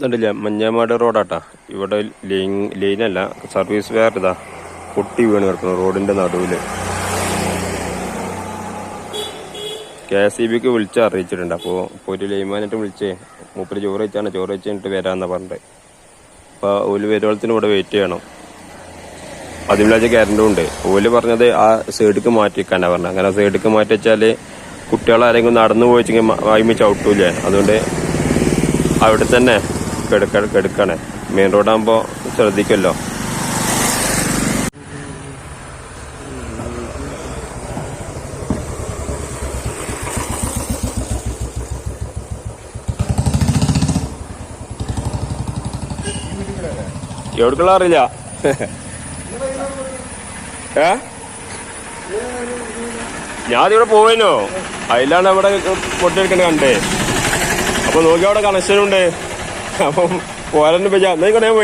ഇതുണ്ടല്ല മഞ്ഞാമാട് റോഡാട്ടാ. ഇവിടെ line ലൈനല്ല service വേറെതാ. പൊട്ടി വീണ് കിടക്കുന്നു റോഡിന്റെ നടുവിൽ. കെ എസ് ഇ ബിക്ക് വിളിച്ച് അറിയിച്ചിട്ടുണ്ട്. അപ്പോൾ ഒരു ലൈമാനായിട്ട് വിളിച്ചേ മൂപ്പര് ചോറ് വെച്ചാണ് ചോറ് വെച്ചിട്ട് വരാമെന്നാണ് പറഞ്ഞത്. അപ്പോൾ ഓൽ വരുവളത്തിന് ഇവിടെ വെയിറ്റ് ചെയ്യണം. അതിമില്ലാച്ച കറണ്ടും ഉണ്ട്. ഓൽ പറഞ്ഞത് ആ സൈഡിക്ക് മാറ്റി വെക്കാനാ പറഞ്ഞത്. അങ്ങനെ സൈഡിക്ക് മാറ്റി വെച്ചാൽ കുട്ടികൾ ആരെങ്കിലും നടന്നു പോയിച്ചെങ്കിൽ വായ്മ ചവിട്ടൂലേ അതുകൊണ്ട് അവിടെ തന്നെ കിടക്ക കിടക്കണേ മെയിൻ റോഡാകുമ്പോ ശ്രദ്ധിക്കല്ലോ എവിടേക്കുള്ള അറിയില്ല? ഏ? ഞാൻ ഇവിടെ പോവേനോ. അതിലാണ് അവിടെ പൊട്ടിയെടുക്കണ കണ്ടേ. അപ്പൊ നോക്കി അവിടെ കണക്ഷൻ ผมหัวนั้นไปจับนั่นก็ได้ไหม